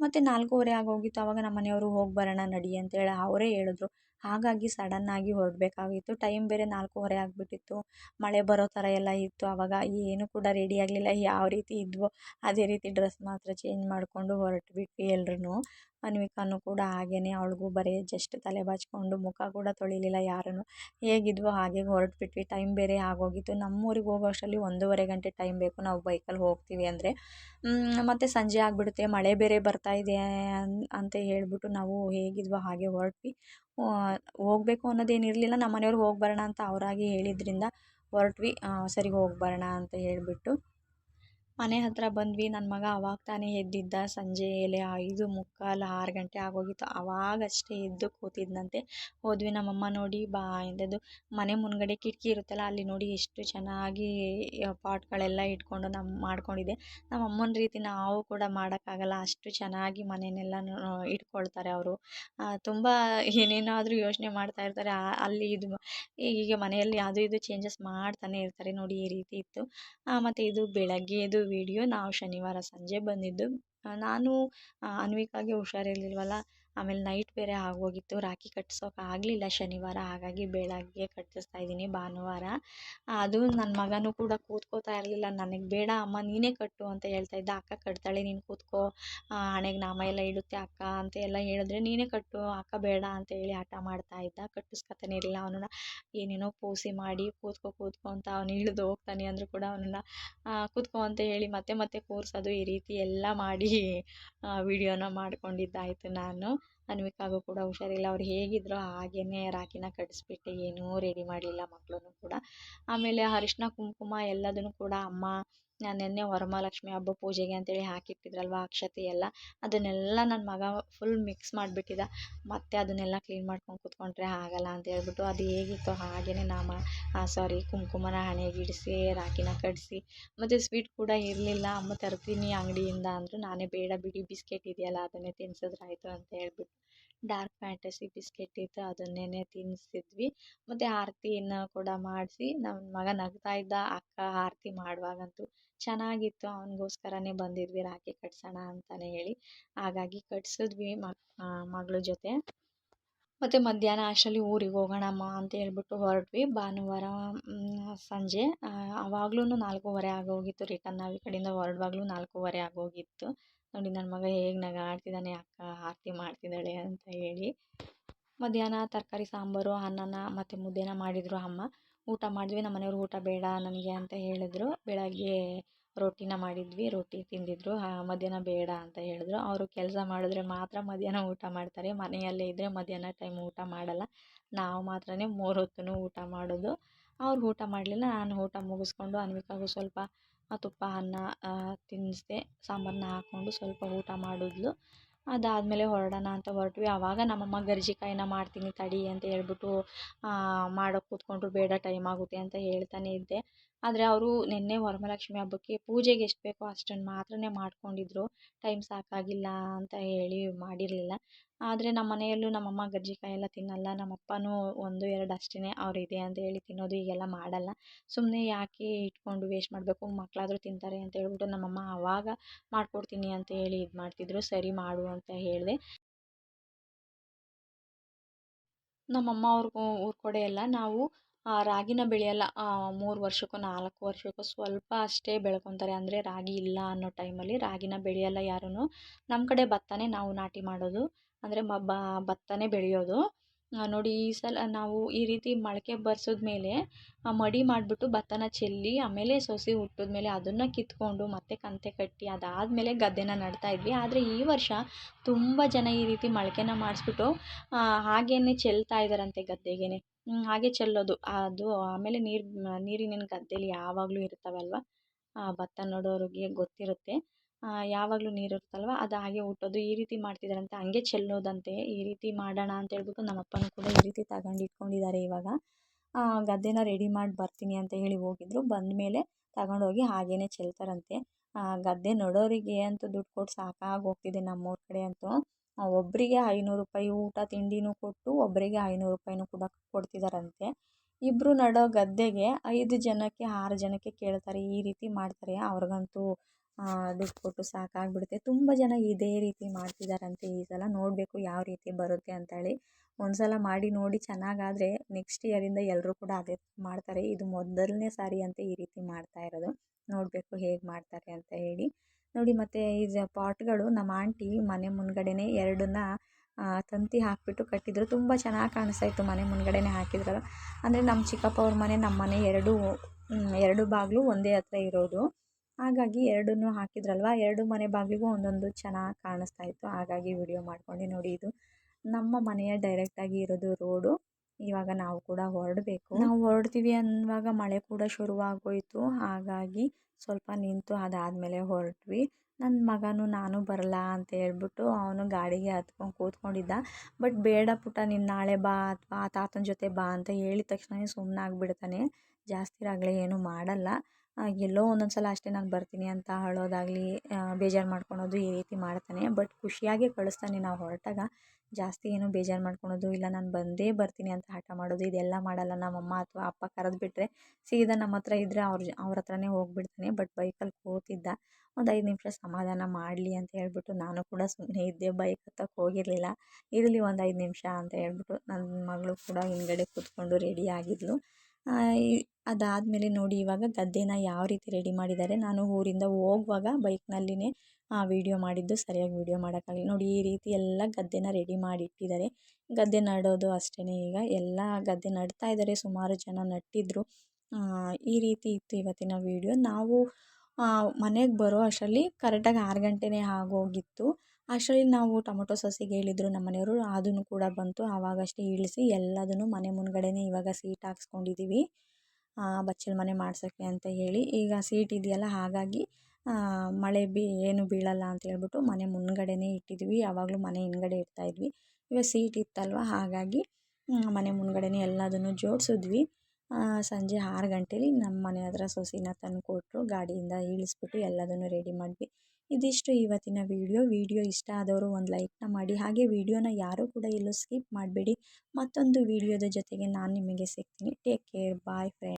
ಮತ್ತು ನಾಲ್ಕೂವರೆ ಆಗೋಗಿತ್ತು. ಆವಾಗ ನಮ್ಮ ಮನೆಯವರು ಹೋಗಿ ಬರೋಣ ನಡಿ ಅಂತೇಳಿ ಅವರೇ ಹೇಳಿದ್ರು. ಹಾಗಾಗಿ ಸಡನ್ನಾಗಿ ಹೊರಡಬೇಕಾಗಿತ್ತು. ಟೈಮ್ ಬೇರೆ ನಾಲ್ಕೂವರೆ ಆಗಿಬಿಟ್ಟಿತ್ತು. ಮಳೆ ಬರೋ ಥರ ಎಲ್ಲ ಇತ್ತು. ಆವಾಗ ಏನು ಕೂಡ ರೆಡಿ ಆಗಲಿಲ್ಲ. ಯಾವ ರೀತಿ ಇದ್ವೋ ಅದೇ ರೀತಿ ಡ್ರೆಸ್ ಮಾತ್ರ ಚೇಂಜ್ ಮಾಡಿಕೊಂಡು ಹೊರಟ್ಬಿಟ್ವಿ ಎಲ್ರೂ ಅನ್ವಿಕಾನು ಕೂಡ ಹಾಗೇ ಅವಳಿಗೂ ಬರೀ ಜಸ್ಟ್ ತಲೆ ಬಾಚಿಕೊಂಡು ಮುಖ ಕೂಡ ತೊಳಿಲಿಲ್ಲ ಯಾರೂ ಹೇಗಿದ್ವೋ ಹಾಗೆ ಹೊರಟ್ಬಿಟ್ವಿ. ಟೈಮ್ ಬೇರೆ ಆಗೋಗಿತ್ತು. ನಮ್ಮೂರಿಗೆ ಹೋಗೋ ಅಷ್ಟರಲ್ಲಿ ಒಂದೂವರೆ ಗಂಟೆ ಟೈಮ್ ಬೇಕು ನಾವು ಬೈಕಲ್ಲಿ ಹೋಗ್ತೀವಿ ಅಂದರೆ. ಮತ್ತು ಸಂಜೆ ಆಗಿಬಿಡುತ್ತೆ. ಮಳೆ ಬೇರೆ ಬರ್ತಾ ಇದೆ ಅಂತ ಹೇಳಿಬಿಟ್ಟು ನಾವು ಹೇಗಿದ್ವೋ ಹಾಗೆ ಹೊರಟ್ವಿ. ಹೋಗಬೇಕು ಅನ್ನೋದೇನಿರಲಿಲ್ಲ. ನಮ್ಮ ಮನೆಯವ್ರು ಹೋಗಿ ಬರೋಣ ಅಂತ ಅವರಾಗಿ ಹೇಳಿದ್ರಿಂದ ಹೊರಟ್ವಿ. ಸರಿ ಹೋಗಿ ಬರೋಣ ಅಂತ ಹೇಳಿಬಿಟ್ಟು. ಮನೆ ಹತ್ತಿರ ಬಂದ್ವಿ. ನನ್ನ ಮಗ ಅವಾಗ ತಾನೇ ಎದ್ದಿದ್ದ. ಸಂಜೆ ಎಲೆ ಐದು ಮುಕ್ಕಾಲು ಆರು ಗಂಟೆ ಆಗೋಗಿತ್ತು. ಅವಾಗಷ್ಟೇ ಎದ್ದು ಕೂತಿದ್ದಂತೆ ಹೋದ್ವಿ ನಮ್ಮಮ್ಮ ನೋಡಿ, ಬಾ ಎಂದದ್ದು. ಮನೆ ಮುಂದ್ಗಡೆ ಕಿಟಕಿ ಇರುತ್ತಲ್ಲ, ಅಲ್ಲಿ ನೋಡಿ ಎಷ್ಟು ಚೆನ್ನಾಗಿ ಪಾಟ್ಗಳೆಲ್ಲ ಇಟ್ಕೊಂಡು ನಮ್ಮ ಮಾಡ್ಕೊಂಡಿದೆ ನಮ್ಮ ಅಮ್ಮನ ರೀತಿ ನಾವು ಕೂಡ ಮಾಡೋಕ್ಕಾಗಲ್ಲ. ಅಷ್ಟು ಚೆನ್ನಾಗಿ ಮನೆಯನ್ನೆಲ್ಲ ಇಟ್ಕೊಳ್ತಾರೆ ಅವರು. ತುಂಬ ಏನೇನಾದರೂ ಯೋಚನೆ ಮಾಡ್ತಾ ಇರ್ತಾರೆ. ಅಲ್ಲಿ ಇದು ಈಗ ಮನೆಯಲ್ಲಿ ಅದು ಇದು ಚೇಂಜಸ್ ಮಾಡ್ತಾನೆ ಇರ್ತಾರೆ. ನೋಡಿ ಈ ರೀತಿ ಇತ್ತು. ಮತ್ತು ಇದು ಬೆಳಗ್ಗೆದು ವಿಡಿಯೋ ನಾವು ಶನಿವಾರ ಸಂಜೆ ಬಂದಿದ್ದು. ನಾನು ಅನ್ವಿಕಾಗೆ ಹುಷಾರಿರ್ಲಿಲ್ವಲ್ಲ ಆಮೇಲೆ ನೈಟ್ ಬೇರೆ ಆಗೋಗಿತ್ತು. ರಾಖಿ ಕಟ್ಸೋಕೆ ಆಗಲಿಲ್ಲ ಶನಿವಾರ, ಹಾಗಾಗಿ ಬೆಳಗ್ಗೆ ಕಟ್ಟಿಸ್ತಾ ಇದ್ದೀನಿ ಭಾನುವಾರ. ಅದು ನನ್ನ ಮಗನೂ ಕೂಡ ಕೂತ್ಕೋತಾ ಇರಲಿಲ್ಲ. ನನಗೆ ಬೇಡ ಅಮ್ಮ, ನೀನೇ ಕಟ್ಟು ಅಂತ ಹೇಳ್ತಾ ಇದ್ದ. ಅಕ್ಕ ಕಟ್ತಾಳೆ, ನೀನು ಕೂತ್ಕೋ. ಹಣೆಗೆ ನಾಮ ಎಲ್ಲ ಇಡುತ್ತೆ ಅಕ್ಕ ಅಂತ ಎಲ್ಲ ಹೇಳಿದ್ರೆ, ನೀನೇ ಕಟ್ಟು, ಅಕ್ಕ ಬೇಡ ಅಂತ ಹೇಳಿ ಹಠ ಮಾಡ್ತಾ ಇದ್ದ. ಕಟ್ಟಿಸ್ಕೊತಾನೆ ಇರಲಿಲ್ಲ ಅವನನ್ನ. ಏನೇನೋ ಪೂಸಿ ಮಾಡಿ, ಕೂತ್ಕೋ ಕೂತ್ಕೋ ಅಂತ ಅವನು ಇಳಿದು ಹೋಗ್ತಾನೆ ಅಂದರೂ ಕೂಡ ಅವನನ್ನ. ಕೂತ್ಕೋ ಅಂತ ಹೇಳಿ ಮತ್ತೆ ಮತ್ತೆ ಕೂರಿಸೋದು ಈ ರೀತಿ ಎಲ್ಲ ಮಾಡಿ ವಿಡಿಯೋನ ಮಾಡ್ಕೊಂಡಿದ್ದಾಯಿತು ನಾನು. ಅನ್ವಿಕಾಗೂ ಕೂಡ ಹುಷಾರಿಲ್ಲ. ಅವ್ರು ಹೇಗಿದ್ರೋ ಹಾಗೇ ರಾಖಿನ ಕಟ್ಟಿಸ್ಬಿಟ್ಟು ಏನೂ ರೆಡಿ ಮಾಡಲಿಲ್ಲ ಮಕ್ಕಳೂ ಕೂಡ. ಆಮೇಲೆ ಅರಿಶಿನ ಕುಂಕುಮ ಎಲ್ಲದನ್ನು ಕೂಡ ಅಮ್ಮ ನೆನ್ನೆ ವರಮಹಾಲಕ್ಷ್ಮಿ ಹಬ್ಬ ಪೂಜೆಗೆ ಅಂತೇಳಿ ಹಾಕಿಟ್ಟಿದ್ರಲ್ವ ಅಕ್ಷತೆ ಎಲ್ಲ, ಅದನ್ನೆಲ್ಲ ನನ್ನ ಮಗ ಫುಲ್ ಮಿಕ್ಸ್ ಮಾಡಿಬಿಟ್ಟಿದ್ದ ಮತ್ತೆ ಅದನ್ನೆಲ್ಲ ಕ್ಲೀನ್ ಮಾಡ್ಕೊಂಡು ಕೂತ್ಕೊಂಡ್ರೆ ಆಗಲ್ಲ ಅಂತ ಹೇಳ್ಬಿಟ್ಟು ಅದು ಹೇಗಿತ್ತೋ ಹಾಗೇ ನಾಮ ಸಾರಿ ಕುಂಕುಮನ ಹಣೆಗೆ ಇಡಿಸಿ, ರಾಖಿನ ಕಡಿಸಿ ಮತ್ತು ಸ್ವೀಟ್ ಕೂಡ ಇರಲಿಲ್ಲ. ಅಮ್ಮ ತರ್ತೀನಿ ಅಂಗಡಿಯಿಂದ ಅಂದರು ನಾನೇ ಬೇಡ ಬಿಡಿ, ಬಿಸ್ಕೆಟ್ ಇದೆಯಲ್ಲ ಅದನ್ನೇ ತಿನ್ಸಿದ್ರಾಯಿತು ಅಂತ ಹೇಳ್ಬಿಟ್ಟು. ಡಾರ್ಕ್ ಫ್ಯಾಂಟಸಿ ಬಿಸ್ಕೆಟ್ ಇತ್ತು ಅದನ್ನೇ ತಿನ್ನಿಸಿದ್ವಿ ಮತ್ತು ಆರತಿಯನ್ನು ಕೂಡ ಮಾಡಿಸಿ ನನ್ನ ಮಗ ನಗ್ತಾ ಇದ್ದ ಅಕ್ಕ ಆರತಿ ಮಾಡುವಾಗಂತೂ ಚೆನ್ನಾಗಿತ್ತು, ಅವನಿಗೋಸ್ಕರನೇ ಬಂದಿದ್ವಿ, ರಾಖಿ ಕಟ್ಸೋಣ ಅಂತಲೇ ಹೇಳಿ. ಹಾಗಾಗಿ ಕಟ್ಸಿದ್ವಿ ಮಗಳ ಜೊತೆ. ಮತ್ತು ಮಧ್ಯಾಹ್ನ ಅಷ್ಟರಲ್ಲಿ ಊರಿಗೆ ಹೋಗೋಣಮ್ಮ ಅಂತ ಹೇಳ್ಬಿಟ್ಟು ಹೊರಟ್ವಿ. ಭಾನುವಾರ ಸಂಜೆ ಆವಾಗ್ಲೂ ನಾಲ್ಕೂವರೆ ಆಗೋಗಿತ್ತು. ರಿಟರ್ನ್ ನಾವು ಈ ಕಡೆಯಿಂದ ಹೊರಡುವಾಗ್ಲೂ ನಾಲ್ಕೂವರೆ ಆಗೋಗಿತ್ತು. ನೋಡಿ ನನ್ನ ಮಗ ಹೇಗೆ ನಗಾಡ್ತಿದ್ದಾನೆ ಅಕ್ಕ ಆರತಿ ಮಾಡ್ತಿದ್ದಾಳೆ ಅಂತ ಹೇಳಿ ಮಧ್ಯಾಹ್ನ ತರಕಾರಿ, ಸಾಂಬಾರು, ಅನ್ನನ ಮತ್ತು ಮುದ್ದೆನ ಮಾಡಿದರು ಅಮ್ಮ. ಊಟ ಮಾಡಿದ್ವಿ ನಮ್ಮ ಮನೆಯವ್ರು ಊಟ ಬೇಡ ನನಗೆ ಅಂತ ಹೇಳಿದ್ರು. ಬೆಳಗ್ಗೆ ರೊಟ್ಟಿನ ಮಾಡಿದ್ವಿ, ರೊಟ್ಟಿ ತಿಂದಿದ್ರು. ಮಧ್ಯಾಹ್ನ ಬೇಡ ಅಂತ ಹೇಳಿದ್ರು. ಅವರು ಕೆಲಸ ಮಾಡಿದ್ರೆ ಮಾತ್ರ ಮಧ್ಯಾಹ್ನ ಊಟ ಮಾಡ್ತಾರೆ. ಮನೆಯಲ್ಲೇ ಇದ್ದರೆ ಮಧ್ಯಾಹ್ನ ಟೈಮ್ ಊಟ ಮಾಡಲ್ಲ. ನಾವು ಮಾತ್ರ ಮೂರು ಹೊತ್ತು ಊಟ ಮಾಡೋದು. ಅವ್ರು ಊಟ ಮಾಡಲಿಲ್ಲ, ನಾನು ಊಟ ಮುಗಿಸ್ಕೊಂಡು, ಅನ್ವಿಕಾಗೂ ಸ್ವಲ್ಪ ತುಪ್ಪ, ಅನ್ನ ತಿನ್ನಿಸ್ದೆ ಸಾಂಬಾರನ್ನ ಹಾಕ್ಕೊಂಡು ಸ್ವಲ್ಪ ಊಟ ಮಾಡಿದ್ಲು. ಅದಾದಮೇಲೆ ಹೊರಡೋಣ ಅಂತ ಹೊರಟ್ವಿ. ಆವಾಗ ನಮ್ಮಮ್ಮ ಗರ್ಜಿಕಾಯಿನ ಮಾಡ್ತೀನಿ ತಡಿ ಅಂತ ಹೇಳ್ಬಿಟ್ಟು ಮಾಡೋಕೆ ಕೂತ್ಕೊಂಡ್ರು ಬೇಡ, ಟೈಮ್ ಆಗುತ್ತೆ ಅಂತ ಹೇಳ್ತಾನೆ ಇದ್ದೆ. ಆದರೆ ಅವರು ನಿನ್ನೆ ವರಮಹಾಲಕ್ಷ್ಮಿ ಹಬ್ಬಕ್ಕೆ ಪೂಜೆಗೆ ಎಷ್ಟು ಬೇಕೋ ಅಷ್ಟನ್ನು ಮಾತ್ರನೇ ಮಾಡ್ಕೊಂಡಿದ್ರು. ಟೈಮ್ ಸಾಕಾಗಿಲ್ಲ ಅಂತ ಹೇಳಿ ಮಾಡಿರಲಿಲ್ಲ. ಆದರೆ ನಮ್ಮ ಮನೆಯಲ್ಲೂ ನಮ್ಮಮ್ಮ ಗರ್ಜಿಕಾಯಿ ಎಲ್ಲ ತಿನ್ನಲ್ಲ ನಮ್ಮ ಅಪ್ಪನೂ ಒಂದು, ಎರಡು ಅಷ್ಟೇ ಅವರಿದೆ ಅಂತ ಹೇಳಿ ತಿನ್ನೋದು ಹೀಗೆಲ್ಲ ಮಾಡಲ್ಲ. ಸುಮ್ಮನೆ ಯಾಕೆ ಇಟ್ಕೊಂಡು ವೇಸ್ಟ್ ಮಾಡಬೇಕು? ಮಕ್ಕಳಾದರೂ ತಿಂತಾರೆ ಅಂತ ಹೇಳ್ಬಿಟ್ಟು ನಮ್ಮಮ್ಮ ಆವಾಗ ಮಾಡಿಕೊಡ್ತೀನಿ ಅಂತ ಹೇಳಿ ಇದು ಮಾಡ್ತಿದ್ರು. ಸರಿ ಮಾಡು ಅಂತ ಹೇಳಿದೆ. ನಮ್ಮಮ್ಮ ಅವ್ರಿಗೂ ಊರ ಕಡೆ ಎಲ್ಲ ನಾವು ರಾಗಿನ ಬೆಳೆಯಲ್ಲ ಮೂರು ವರ್ಷಕ್ಕೋ ನಾಲ್ಕು ವರ್ಷಕ್ಕೋ ಸ್ವಲ್ಪ ಅಷ್ಟೇ ಬೆಳ್ಕೊತಾರೆ. ಅಂದರೆ ರಾಗಿ ಇಲ್ಲ ಅನ್ನೋ ಟೈಮಲ್ಲಿ ರಾಗಿನ ಬೆಳೆಯಲ್ಲ ಯಾರೂ ನಮ್ಮ ಕಡೆ ಭತ್ತನೇ ನಾವು ನಾಟಿ ಮಾಡೋದು. ಅಂದರೆ ಮ ಭತ್ತನೇ ಬೆಳೆಯೋದು. ನೋಡಿ ಈ ಸಲ ನಾವು ಈ ರೀತಿ ಮೊಳಕೆ ಬರ್ಸಿದ್ಮೇಲೆ ಮಡಿ ಮಾಡಿಬಿಟ್ಟು ಭತ್ತನ ಚೆಲ್ಲಿ, ಆಮೇಲೆ ಸಸಿ ಹುಟ್ಟಿದ್ಮೇಲೆ ಅದನ್ನು ಕಿತ್ಕೊಂಡು ಮತ್ತೆ ಕಂತೆ ಕಟ್ಟಿ ಅದಾದಮೇಲೆ ಗದ್ದೆನ ನೆಡ್ತಾ ಇದ್ವಿ. ಆದರೆ ಈ ವರ್ಷ ತುಂಬ ಜನ ಈ ರೀತಿ ಮೊಳಕೆನ ಮಾಡಿಸ್ಬಿಟ್ಟು ಹಾಗೇ ಚೆಲ್ತಾ ಇದ್ದಾರಂತೆ ಗದ್ದೆಗೆ ಹಾಗೆ ಚೆಲ್ಲೋದು. ಅದು ಆಮೇಲೆ ನೀರು, ನೀರಿನ ಗದ್ದೆಲಿ ಯಾವಾಗಲೂ ಇರ್ತಾವಲ್ವ? ಭತ್ತ ನೋಡೋರಿಗೆ ಗೊತ್ತಿರುತ್ತೆ. ಯಾವಾಗಲೂ ನೀರು ಇರುತ್ತಲ್ವ? ಅದು ಹಾಗೆ ಹುಟ್ಟೋದು ಈ ರೀತಿ ಮಾಡ್ತಿದ್ದಾರಂತೆ ಹಂಗೆ ಚೆಲ್ಲೋದಂತೆ. ಈ ರೀತಿ ಮಾಡೋಣ ಅಂತ ಹೇಳ್ಬಿಟ್ಟು ನಮ್ಮ ಅಪ್ಪನೂ ಕೂಡ ಈ ರೀತಿ ತಗೊಂಡು ಇಟ್ಕೊಂಡಿದ್ದಾರೆ ಇವಾಗ. ಗದ್ದೆನ ರೆಡಿ ಮಾಡಿ ಬರ್ತೀನಿ ಅಂತ ಹೇಳಿ ಹೋಗಿದ್ರು. ಬಂದ ಬಂದಮೇಲೆ ತಗೊಂಡೋಗಿ ಹಾಗೇ ಚೆಲ್ತಾರಂತೆ. ಗದ್ದೆ ನಡೋರಿಗೆ ಅಂತೂ ದುಡ್ಡು ಕೊಟ್ಟು ಸಾಕಾಗಿ ಹೋಗ್ತಿದೆ ನಮ್ಮೂರ ಕಡೆ ಅಂತೂ. ಒಬ್ಬರಿಗೆ ಐನೂರು ರೂಪಾಯಿ ಊಟ, ತಿಂಡಿನೂ ಕೊಟ್ಟು ಒಬ್ಬರಿಗೆ ಐನೂರು ರೂಪಾಯಿನೂ ಕೂಡ ಕೊಡ್ತಿದ್ದಾರಂತೆ ಇಬ್ಬರು ನಡೋ ಗದ್ದೆಗೆ ಐದು ಜನಕ್ಕೆ ಆರು ಜನಕ್ಕೆ ಕೇಳ್ತಾರೆ ಈ ರೀತಿ ಮಾಡ್ತಾರೆ. ಅವ್ರಿಗಂತೂ ದುಡ್ಡು ಕೊಟ್ಟು ಸಾಕಾಗಿಬಿಡುತ್ತೆ. ತುಂಬ ಜನ ಇದೇ ರೀತಿ ಮಾಡ್ತಿದ್ದಾರಂತೆ ಈ ಸಲ. ನೋಡಬೇಕು ಯಾವ ರೀತಿ ಬರುತ್ತೆ ಅಂತೇಳಿ. ಒಂದು ಸಲ ಮಾಡಿ ನೋಡಿ ಚೆನ್ನಾಗಾದರೆ ನೆಕ್ಸ್ಟ್ ಇಯರಿಂದ ಎಲ್ಲರೂ ಕೂಡ ಅದೇ ಮಾಡ್ತಾರೆ. ಇದು ಮೊದಲನೇ ಸಾರಿ ಅಂತ ಈ ರೀತಿ ಮಾಡ್ತಾ ಇರೋದು. ನೋಡಬೇಕು ಹೇಗೆ ಮಾಡ್ತಾರೆ ಅಂತ ಹೇಳಿ. ನೋಡಿ ಮತ್ತು ಇದು ಪಾಟ್ಗಳು ನಮ್ಮ ಆಂಟಿ ಮನೆ ಮುಂದ್ಗಡೆನೇ ಎರಡನ್ನ ತಂತಿ ಹಾಕಿಬಿಟ್ಟು ಕಟ್ಟಿದ್ರು. ತುಂಬ ಚೆನ್ನಾಗಿ ಕಾಣಿಸ್ತಾ ಇತ್ತು ಮನೆ ಮುಂದ್ಗಡೆನೇ ಹಾಕಿದ್ರಲ್ಲ. ಅಂದರೆ ನಮ್ಮ ಚಿಕ್ಕಪ್ಪ ಅವ್ರ ಮನೆ, ನಮ್ಮ ಮನೆ ಎರಡೂ ಎರಡು ಬಾಗಿಲು ಒಂದೇ ಹತ್ರ ಇರೋದು. ಹಾಗಾಗಿ ಎರಡನ್ನೂ ಹಾಕಿದ್ರಲ್ವ? ಎರಡು ಮನೆ ಬಾಗಿಲಿಗೂ ಒಂದೊಂದು ಚೆನ್ನಾಗಿ ಕಾಣಿಸ್ತಾ ಇತ್ತು. ಹಾಗಾಗಿ ವಿಡಿಯೋ ಮಾಡ್ಕೊಂಡು ನೋಡಿ ಇದು. ನಮ್ಮ ಮನೆಯ ಡೈರೆಕ್ಟಾಗಿ ಇರೋದು ರೋಡು ಇವಾಗ ನಾವು ಕೂಡ ಹೊರಡಬೇಕು. ನಾವು ಹೊರಡ್ತೀವಿ ಅನ್ನುವಾಗ ಮಳೆ ಕೂಡ ಶುರುವಾಗೋಯಿತು. ಹಾಗಾಗಿ ಸ್ವಲ್ಪ ನಿಂತು ಅದಾದಮೇಲೆ ಹೊರಟ್ವಿ. ನನ್ನ ಮಗನೂ ನಾನು ಬರಲ್ಲ ಅಂತ ಹೇಳ್ಬಿಟ್ಟು ಅವನು ಗಾಡಿಗೆ ಹತ್ಕೊಂಡು ಕೂತ್ಕೊಂಡಿದ್ದ. ಬಟ್ ಬೇಡ ಪುಟ್ಟ, ನೀನು ನಾಳೆ ಬಾ ಅಥವಾ ತಾತನ ಜೊತೆ ಬಾ ಅಂತ ಹೇಳಿದ ತಕ್ಷಣ ಸುಮ್ಮನಾಗ್ಬಿಡ್ತಾನೆ ಜಾಸ್ತಿ ರಗಳೆ ಏನೂ ಮಾಡಲ್ಲ. ಎಲ್ಲೋ ಒಂದೊಂದು ಸಲ ಅಷ್ಟೇ ನಾನು ಬರ್ತೀನಿ ಅಂತ ಅಳೋದಾಗಲಿ ಬೇಜಾರು ಮಾಡ್ಕೊಳೋದು ಈ ರೀತಿ ಮಾಡ್ತಾನೆ. ಬಟ್ ಖುಷಿಯಾಗೇ ಕಳಿಸ್ತಾನೆ ನಾವು ಹೊರಟಾಗ. ಜಾಸ್ತಿ ಏನು ಬೇಜಾರು ಮಾಡ್ಕೊಳೋದು ಇಲ್ಲ, ನಾನು ಬಂದೇ ಬರ್ತೀನಿ ಅಂತ ಹಠ ಮಾಡೋದು, ಇದೆಲ್ಲ ಮಾಡಲ್ಲ ನಮ್ಮಮ್ಮ ಅಥವಾ ಅಪ್ಪ ಕರೆದು ಬಿಟ್ಟರೆ ಸೀದಾ ನಮ್ಮ ಹತ್ರ ಇದ್ದರೆ ಅವ್ರ ಅವ್ರ ಹತ್ರನೇ ಹೋಗ್ಬಿಡ್ತಾನೆ. ಬಟ್ ಬೈಕಲ್ಲಿ ಕೂತಿದ್ದ, ಒಂದು ಐದು ನಿಮಿಷ ಸಮಾಧಾನ ಮಾಡಲಿ ಅಂತ ಹೇಳ್ಬಿಟ್ಟು ನಾನು ಕೂಡ ಸುಮ್ಮನೆ ಇದ್ದೆ, ಬೈಕ್ ಹತ್ತಕ್ಕೆ ಹೋಗಿರಲಿಲ್ಲ. ಇರಲಿ ಒಂದು ಐದು ನಿಮಿಷ ಅಂತ ಹೇಳ್ಬಿಟ್ಟು ನನ್ನ ಮಗಳು ಕೂಡ ಹಿಂದ್ಗಡೆ ಕೂತ್ಕೊಂಡು ರೆಡಿ ಆಗಿದ್ಲು. ಅದಾದಮೇಲೆ ನೋಡಿ ಇವಾಗ ಗದ್ದೆನ ಯಾವ ರೀತಿ ರೆಡಿ ಮಾಡಿದ್ದಾರೆ. ನಾನು ಊರಿಂದ ಹೋಗುವಾಗ ಬೈಕ್ನಲ್ಲಿನೇ ವೀಡಿಯೋ ಮಾಡಿದ್ದು, ಸರಿಯಾಗಿ ವೀಡಿಯೋ ಮಾಡೋಕ್ಕಾಗಲಿ ನೋಡಿ ಈ ರೀತಿ ಎಲ್ಲ ಗದ್ದೆನ ರೆಡಿ ಮಾಡಿ ಇಟ್ಟಿದ್ದಾರೆ ಗದ್ದೆ ನಡೋದು ಅಷ್ಟೇ ಈಗ. ಎಲ್ಲ ಗದ್ದೆ ನಡ್ತಾ ಇದ್ದಾರೆ. ಸುಮಾರು ಜನ ನಟ್ಟಿದ್ರು. ಈ ರೀತಿ ಇತ್ತು ಇವತ್ತಿನ ವೀಡಿಯೋ. ನಾವು ಮನೆಗೆ ಬರೋ ಅಷ್ಟರಲ್ಲಿ ಕರೆಕ್ಟಾಗಿ ಆರು ಗಂಟೆನೇ ಆಗೋಗಿತ್ತು. ಅಷ್ಟರಲ್ಲಿ ನಾವು ಟೊಮೊಟೊ ಸಾಸಿಗೆ ಹೇಳಿದ್ರು ನಮ್ಮ ಮನೆಯವರು, ಅದನ್ನು ಕೂಡ ಬಂತು. ಆವಾಗಷ್ಟೇ ಇಳಿಸಿ ಎಲ್ಲದನ್ನು ಮನೆ ಮುಂದ್ಗಡೆನೇ ಇವಾಗ ಸೀಟ್ ಹಾಕ್ಸ್ಕೊಂಡಿದ್ದೀವಿ ಬಚ್ಚಲ ಮನೆ ಮಾಡ್ಸೋಕ್ಕೆ ಅಂತ ಹೇಳಿ. ಈಗ ಸೀಟ್ ಇದೆಯಲ್ಲ, ಹಾಗಾಗಿ ಮಳೆ ಬಿ, ಏನು ಬೀಳಲ್ಲ ಅಂತ ಹೇಳ್ಬಿಟ್ಟು ಮನೆ ಮುಂದ್ಗಡೆನೇ ಇಟ್ಟಿದ್ವಿ. ಯಾವಾಗಲೂ ಮನೆ ಹಿಂದ್ಗಡೆ ಇಡ್ತಾಯಿದ್ವಿ ಇವಾಗ ಸೀಟ್ ಇತ್ತಲ್ವ, ಹಾಗಾಗಿ ಮನೆ ಮುಂದ್ಗಡೆನೇ ಎಲ್ಲದನ್ನು ಜೋಡಿಸಿದ್ವಿ. ಸಂಜೆ ಆರು ಗಂಟೇಲಿ ನಮ್ಮ ಮನೆ ಹತ್ರ ಸೊಸಿನ ತಂದು ಕೊಟ್ಟರು ಗಾಡಿಯಿಂದ ಇಳಿಸ್ಬಿಟ್ಟು ಎಲ್ಲದನ್ನು ರೆಡಿ ಮಾಡಿದ್ವಿ. ಇದಿಷ್ಟು ಇವತ್ತಿನ ವಿಡಿಯೋ. ವಿಡಿಯೋ ಇಷ್ಟ ಆದವರು ಒಂದು ಲೈಕ್ನ ಮಾಡಿ. ಹಾಗೆ ವೀಡಿಯೋನ ಯಾರೂ ಕೂಡ ಎಲ್ಲೂ ಸ್ಕಿಪ್ ಮಾಡಬೇಡಿ. ಮತ್ತೊಂದು ವಿಡಿಯೋದ ಜೊತೆಗೆ ನಾನು ನಿಮಗೆ ಸಿಗ್ತೀನಿ. Take care boy friend